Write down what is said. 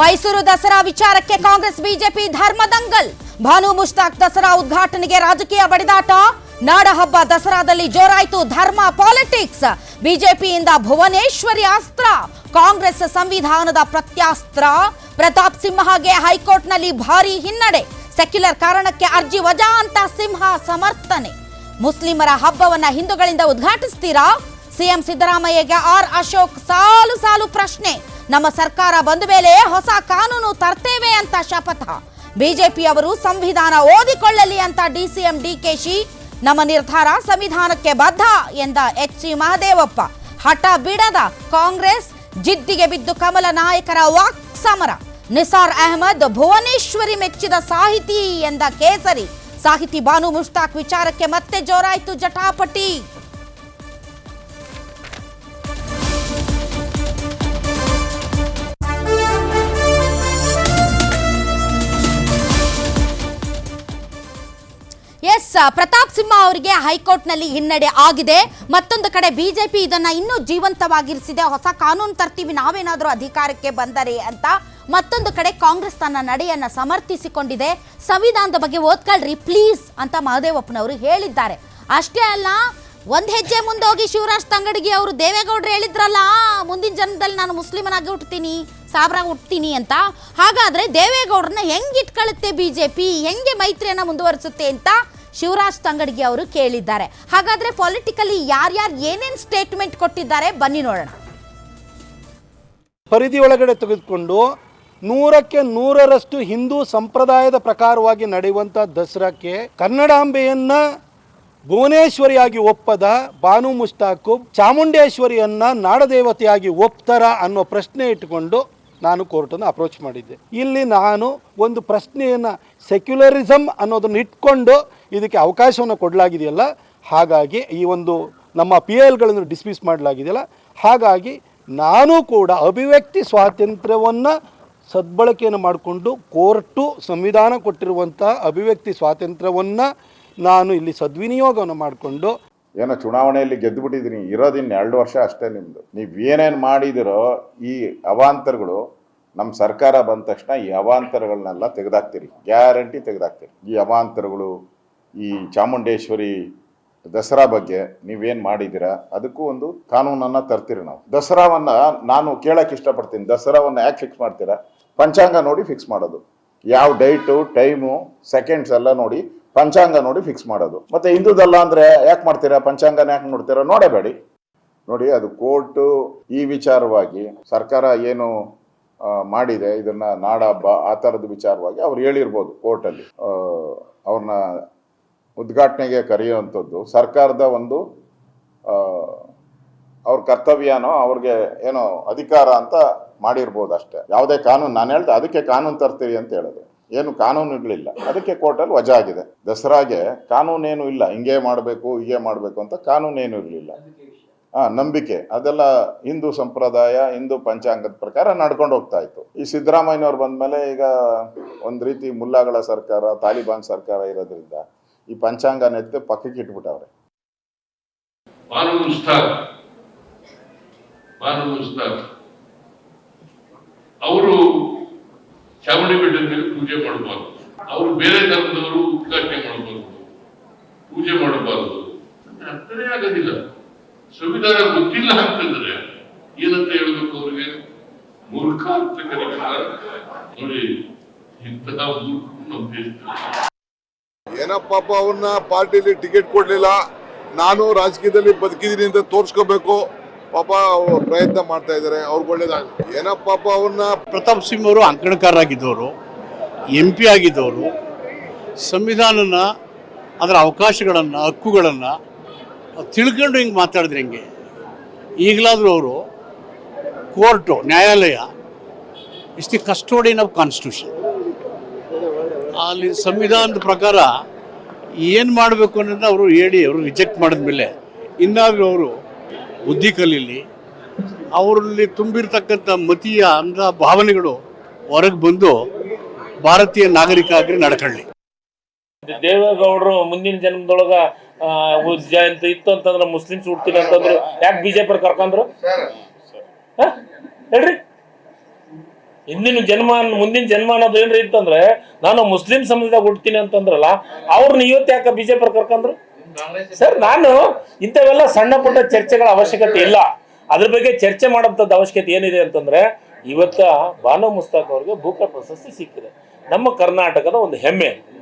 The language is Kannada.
ಮೈಸೂರು ದಸರಾ ವಿಚಾರಕ್ಕೆ ಕಾಂಗ್ರೆಸ್, ಬಿಜೆಪಿ ಧರ್ಮದಂಗಲ್ ಭಾನು ಮುಷ್ತಾಕ್ ದಸರಾ ಉದ್ಘಾಟನೆಗೆ ರಾಜಕೀಯ ಬಡಿದಾಟ. ನಾಡಹಬ್ಬ ದಸರಾದಲ್ಲಿ ಜೋರಾಯಿತು ಧರ್ಮ ಪಾಲಿಟಿಕ್ಸ್. ಬಿಜೆಪಿಯಿಂದ ಭುವನೇಶ್ವರಿ ಅಸ್ತ್ರ. ಕಾಂಗ್ರೆಸ್ ಸಂವಿಧಾನದ ಪ್ರತ್ಯಾಸ್ತ್ರ. ಪ್ರತಾಪ್ ಸಿಂಹಗೆ ಹೈಕೋರ್ಟ್ನಲ್ಲಿ ಭಾರಿ ಹಿನ್ನಡೆ. ಸೆಕ್ಯುಲರ್ ಕಾರಣಕ್ಕೆ ಅರ್ಜಿ ವಜಾ ಅಂತ ಸಿಂಹ ಸಮರ್ಥನೆ. ಮುಸ್ಲಿಮರ ಹಬ್ಬವನ್ನ ಹಿಂದೂಗಳಿಂದ ಉದ್ಘಾಟಿಸ್ತೀರಾ? ಸಿಎಂ ಸಿದ್ದರಾಮಯ್ಯಗೆ ಆರ್ ಅಶೋಕ್ ಸಾಲು ಸಾಲು ಪ್ರಶ್ನೆ. ನಮ್ಮ ಸರ್ಕಾರ ಬಂದ ಮೇಲೆ ಹೊಸ ಕಾನೂನು ತರ್ತೇವೆ ಅಂತ ಶಪಥ. ಬಿಜೆಪಿಯವರು ಸಂವಿಧಾನ ಓದಿಕೊಳ್ಳಲಿ ಅಂತ ಡಿಸಿಎಂ ಡಿಕೆಶಿ ನಮ್ಮ ನಿರ್ಧಾರ ಸಂವಿಧಾನಕ್ಕೆ ಬದ್ಧ ಎಂದ ಎಚ್ ಸಿ ಮಹದೇವಪ್ಪ. ಹಠ ಬಿಡದ ಕಾಂಗ್ರೆಸ್, ಜಿದ್ದಿಗೆ ಬಿದ್ದು ಕಮಲ ನಾಯಕರ ವಾಕ್ ಸಮರ ನಿಸಾರ್ ಅಹಮದ್ ಭುವನೇಶ್ವರಿ ಮೆಚ್ಚಿದ ಸಾಹಿತಿ ಎಂದ ಕೇಸರಿ. ಸಾಹಿತಿ ಬಾನು ಮುಷ್ತಾಕ್ ವಿಚಾರಕ್ಕೆ ಮತ್ತೆ ಜೋರಾಯಿತು ಜಟಾಪಟಿ. ಪ್ರತಾಪ್ ಸಿಂಹ ಅವರಿಗೆ ಹೈಕೋರ್ಟ್ನಲ್ಲಿ ಹಿನ್ನಡೆ ಆಗಿದೆ. ಮತ್ತೊಂದು ಕಡೆ ಬಿಜೆಪಿ ಇದನ್ನ ಇನ್ನೂ ಜೀವಂತವಾಗಿರಿಸಿದೆ. ಹೊಸ ಕಾನೂನು ತರ್ತೀವಿ, ನಾವೇನಾದರೂ ಅಧಿಕಾರಕ್ಕೆ ಬಂದರೆ ಅಂತ. ಮತ್ತೊಂದು ಕಡೆ ಕಾಂಗ್ರೆಸ್ ತನ್ನ ನಡೆಯನ್ನ ಸಮರ್ಥಿಸಿಕೊಂಡಿದೆ. ಸಂವಿಧಾನದ ಬಗ್ಗೆ ಓದ್ಕೊಳ್ರಿ ಪ್ಲೀಸ್ ಅಂತ ಮಹದೇವಪ್ಪನವರು ಹೇಳಿದ್ದಾರೆ. ಅಷ್ಟೇ ಅಲ್ಲ, ಒಂದ್ ಹೆಜ್ಜೆ ಮುಂದೋಗಿ ಶಿವರಾಜ್ ತಂಗಡಿಗೆ ಅವರು ದೇವೇಗೌಡರು ಹೇಳಿದ್ರಲ್ಲ, ಮುಂದಿನ ಜನ್ಮದಲ್ಲಿ ನಾನು ಮುಸ್ಲಿಮನಾಗಿ ಹುಟ್ಟುತ್ತೀನಿ ಸಾಬ್ರಾಗಿ ಹುಟ್ತೀನಿ ಅಂತ. ಹಾಗಾದ್ರೆ ದೇವೇಗೌಡರನ್ನ ಹೆಂಗೆ ಇಟ್ಕೊಳ್ಳುತ್ತೆ ಬಿಜೆಪಿ, ಹೆಂಗೆ ಮೈತ್ರಿಯನ್ನ ಮುಂದುವರಿಸುತ್ತೆ ಅಂತ ಶಿವರಾಜ್ ತಂಗಡಿಗೆ ಅವರು ಕೇಳಿದ್ದಾರೆ. ಹಾಗಾದ್ರೆ ಪೊಲಿಟಿಕಲಿ ಯಾರ್ಯಾರು ಏನೇನ್ ಸ್ಟೇಟ್ಮೆಂಟ್ ಕೊಟ್ಟಿದ್ದಾರೆ? ಬನ್ನಿ ನೋಡೋಣ. ಪರಿಧಿ ಒಳಗಡೆ ತೆಗೆದುಕೊಂಡು ನೂರಕ್ಕೆ ನೂರರಷ್ಟು ಹಿಂದೂ ಸಂಪ್ರದಾಯದ ಪ್ರಕಾರವಾಗಿ ನಡೆಯುವಂಥ ದಸರಾಕ್ಕೆ ಕನ್ನಡಾಂಬೆಯನ್ನ ಭುವನೇಶ್ವರಿಯಾಗಿ ಒಪ್ಪದ ಬಾನು ಮುಷ್ತಾಕು ಚಾಮುಂಡೇಶ್ವರಿಯನ್ನ ನಾಡದೇವತೆಯಾಗಿ ಒಪ್ತಾರ ಅನ್ನೋ ಪ್ರಶ್ನೆ ಇಟ್ಟುಕೊಂಡು ನಾನು ಕೋರ್ಟನ್ನು ಅಪ್ರೋಚ್ ಮಾಡಿದ್ದೆ. ಇಲ್ಲಿ ನಾನು ಒಂದು ಪ್ರಶ್ನೆಯನ್ನು ಸೆಕ್ಯುಲರಿಸಮ್ ಅನ್ನೋದನ್ನು ಇಟ್ಕೊಂಡು ಇದಕ್ಕೆ ಅವಕಾಶವನ್ನು ಕೊಡಲಾಗಿದೆಯಲ್ಲ, ಹಾಗಾಗಿ ಈ ಒಂದು ನಮ್ಮ ಪಿ ಎಲ್ಗಳನ್ನು ಡಿಸ್ಮಿಸ್ ಮಾಡಲಾಗಿದೆಯಲ್ಲ, ಹಾಗಾಗಿ ನಾನು ಕೂಡ ಅಭಿವ್ಯಕ್ತಿ ಸ್ವಾತಂತ್ರ್ಯವನ್ನು ಸದ್ಬಳಕೆಯನ್ನು ಮಾಡಿಕೊಂಡು ಕೋರ್ಟು ಸಂವಿಧಾನ ಕೊಟ್ಟಿರುವಂಥ ಅಭಿವ್ಯಕ್ತಿ ಸ್ವಾತಂತ್ರ್ಯವನ್ನು ನಾನು ಇಲ್ಲಿ ಸದ್ವಿನಿಯೋಗವನ್ನು ಮಾಡಿಕೊಂಡು ಏನೋ ಚುನಾವಣೆಯಲ್ಲಿ ಗೆದ್ದುಬಿಟ್ಟಿದ್ದೀನಿ ಇರೋದಿನ್ನ ಎರಡು ವರ್ಷ ಅಷ್ಟೇ ನಿಮ್ಮದು ನೀವು ಏನೇನು ಮಾಡಿದಿರೋ ಈ ಅವಾಂತರಗಳು ನಮ್ಮ ಸರ್ಕಾರ ಬಂದ ತಕ್ಷಣ ಈ ಅವಾಂತರಗಳನ್ನೆಲ್ಲ ತೆಗೆದಾಕ್ತೀರಿ. ಗ್ಯಾರಂಟಿ ತೆಗೆದಾಕ್ತೀರಿ. ಈ ಅವಾಂತರಗಳು, ಈ ಚಾಮುಂಡೇಶ್ವರಿ ದಸರಾ ಬಗ್ಗೆ ನೀವೇನು ಮಾಡಿದ್ದೀರಾ, ಅದಕ್ಕೂ ಒಂದು ಕಾನೂನನ್ನು ತರ್ತೀರಿ ನಾವು. ದಸರಾವನ್ನು ನಾನು ಕೇಳಕ್ಕೆ ಇಷ್ಟಪಡ್ತೀನಿ. ದಸರಾವನ್ನು ಯಾಕೆ ಫಿಕ್ಸ್ ಮಾಡ್ತೀರಾ? ಪಂಚಾಂಗ ನೋಡಿ ಫಿಕ್ಸ್ ಮಾಡೋದು. ಯಾವ ಡೇಟು, ಟೈಮು ಸೆಕೆಂಡ್ಸ್ ಎಲ್ಲ ನೋಡಿ ಪಂಚಾಂಗ ನೋಡಿ ಫಿಕ್ಸ್ ಮಾಡೋದು. ಮತ್ತೆ ಹಿಂದೂದಲ್ಲ ಅಂದ್ರೆ ಯಾಕೆ ಮಾಡ್ತೀರಾ? ಪಂಚಾಂಗನ ಯಾಕೆ ನೋಡ್ತೀರಾ? ನೋಡಬೇಡಿ. ನೋಡಿ, ಅದು ಕೋರ್ಟು ಈ ವಿಚಾರವಾಗಿ ಸರ್ಕಾರ ಏನು ಮಾಡಿದೆ, ಇದನ್ನ ನಾಡ ಹಬ್ಬ, ಆ ಥರದ ವಿಚಾರವಾಗಿ ಅವ್ರು ಹೇಳಿರ್ಬೋದು ಕೋರ್ಟಲ್ಲಿ ಅವ್ರನ್ನ ಉದ್ಘಾಟನೆಗೆ ಕರೆಯುವಂಥದ್ದು ಸರ್ಕಾರದ ಒಂದು ಅವ್ರ ಕರ್ತವ್ಯನೋ ಅವ್ರಿಗೆ ಏನೋ ಅಧಿಕಾರ ಅಂತ ಮಾಡಿರ್ಬೋದು ಅಷ್ಟೇ ಯಾವುದೇ ಕಾನೂನು, ನಾನು ಹೇಳ್ದೆ ಅದಕ್ಕೆ ಕಾನೂನು ತರ್ತೀರಿ ಅಂತ ಹೇಳಿದೆ ಏನು ಕಾನೂನುಗಳಿಲ್ಲ ಅದಕ್ಕೆ ಕೋರ್ಟಲ್ಲಿ ವಜಾ ಆಗಿದೆ ದಸರಾಗೆ ಕಾನೂನೇನು ಇಲ್ಲ. ಹಿಂಗೆ ಮಾಡಬೇಕು ಹೀಗೆ ಮಾಡಬೇಕು ಅಂತ ಕಾನೂನೇನು ಇರಲಿಲ್ಲ. ಹಾ ನಂಬಿಕೆ. ಅದೆಲ್ಲ ಹಿಂದೂ ಸಂಪ್ರದಾಯ ಹಿಂದೂ ಪಂಚಾಂಗದ ಪ್ರಕಾರ ನಡ್ಕೊಂಡು ಹೋಗ್ತಾ ಇತ್ತು. ಈ ಸಿದ್ದರಾಮಯ್ಯನವ್ರು ಬಂದ್ಮೇಲೆ ಈಗ ಒಂದು ರೀತಿ ಮುಲ್ಲಾಗಳ ಸರ್ಕಾರ ತಾಲಿಬಾನ್ ಸರ್ಕಾರ ಇರೋದ್ರಿಂದ ಈ ಪಂಚಾಂಗ ನೆತ್ತೆ ಪಕ್ಕಕ್ಕೆ ಇಟ್ಬಿಟ್ಟವ್ರೆ. ಅವರು ಚಾಮುಂಡಿ ಬೆಟ್ಟದ ಮೇಲೆ ಪೂಜೆ ಮಾಡಬಾರ್ದು. ಅವರು ಬೇರೆ ಧರ್ಮದವರು ಉದ್ಘಾಟನೆ ಮಾಡಬಾರ್ದು. ಪೂಜೆ ಮಾಡಬಾರ್ದು. ಅರ್ಥನೇ ಆಗೋದಿಲ್ಲ. ಸಂವಿಧಾನ ಗೊತ್ತಿಲ್ಲ ಅಂತಂದ್ರೆ ಏನಂತ ಹೇಳ್ಬೇಕು ಅವ್ರಿಗೆ? ಮೂರ್ಖ ಅಂತ ನೋಡಿ, ಇಂತಹ ಮೂರ್ಖರು ನಮ್ಮ ದೇಶದಲ್ಲಿ. ಏನಪ್ಪ ಅವನ್ನ ಪಾರ್ಟಿಲಿ ಟಿಕೆಟ್ ಕೊಡ್ಲಿಲ್ಲ. ನಾನು ರಾಜಕೀಯದಲ್ಲಿ ಬದುಕಿದ್ದೀನಿ ಅಂತ ತೋರ್ಸ್ಕೋಬೇಕು. ಪಾಪ ಪ್ರಯತ್ನ ಮಾಡ್ತಾ ಇದ್ದಾರೆ, ಅವ್ರಿಗೆ ಒಳ್ಳೇದಾಗಲಿ ಏನಪ್ಪಾಪ ಅವ್ರನ್ನ ಪ್ರತಾಪ್ ಸಿಂಹ ಅವರು ಅಂಕಣಕಾರರಾಗಿದ್ದವರು ಎಂ ಪಿ ಆಗಿದ್ದವರು, ಸಂವಿಧಾನನ, ಅದರ ಅವಕಾಶಗಳನ್ನು, ಹಕ್ಕುಗಳನ್ನು ತಿಳ್ಕೊಂಡು ಹಿಂಗೆ ಮಾತಾಡಿದ್ರೆ ಹಿಂಗೆ? ಈಗಲಾದರೂ ಅವರು ಕೋರ್ಟು, ನ್ಯಾಯಾಲಯ is the custodian of constitution ಅಲ್ಲಿ ಸಂವಿಧಾನದ ಪ್ರಕಾರ ಏನು ಮಾಡಬೇಕು ಅನ್ನೋದನ್ನ ಅವರು ಹೇಳಿ, ಅವರು ರಿಜೆಕ್ಟ್ ಮಾಡಿದ್ಮೇಲೆ, ಇನ್ನಾದರೂ ಅವರು ಬುದ್ಧಿ ಕಲೀಲಿ ಅವರಲ್ಲಿ ತುಂಬಿರ್ತಕ್ಕಂಥ ಮತೀಯ ಅಂಧ ಭಾವನೆಗಳು ಹೊರಗೆ ಬಂದು ಭಾರತೀಯ ನಾಗರಿಕ ಆಗಿ ನಡ್ಕೊಳ್ಳಿ. ದೇವೇಗೌಡರು ಮುಂದಿನ ಜನ್ಮದೊಳಗ ಜಯಂತಿ ಇತ್ತು ಅಂತಂದ್ರೆ ಮುಸ್ಲಿಮ್ಸ್ ಹುಡ್ತೀನಿ ಅಂತಂದ್ರು, ಯಾಕೆ ಬಿಜೆಪಿ ಕರ್ಕೊಂಡ್ರು? ಹೇಳ್ರಿ. ಹಿಂದಿನ ಜನ್ಮ ಮುಂದಿನ ಜನ್ಮ ಅನ್ನೋದು ಏನ್ರಿ ಇತ್ತಂದ್ರೆ, ನಾನು ಮುಸ್ಲಿಂ ಸಮಾಜದಾಗ ಹುಡ್ತೀನಿ ಅಂತಂದ್ರಲ್ಲ ಅವ್ರನ್ನ ಇವತ್ತು ಯಾಕೆ ಬಿಜೆಪಿ ಕರ್ಕೊಂಡ್ರು? ಸರ್, ನಾನು ಇಂಥವೆಲ್ಲ ಸಣ್ಣ ಪುಟ್ಟ ಚರ್ಚೆಗಳ ಅವಶ್ಯಕತೆ ಇಲ್ಲ. ಅದ್ರ ಬಗ್ಗೆ ಚರ್ಚೆ ಮಾಡೋಂಥದ್ದು ಅವಶ್ಯಕತೆ ಏನಿದೆ ಅಂತಂದ್ರೆ, ಇವತ್ತ ಬಾನು ಮುಸ್ತಾಕ್ ಅವ್ರಿಗೆ ಭೂಕ ಪ್ರಶಸ್ತಿ ಸಿಕ್ಕಿದೆ. ನಮ್ಮ ಕರ್ನಾಟಕದ ಒಂದು ಹೆಮ್ಮೆ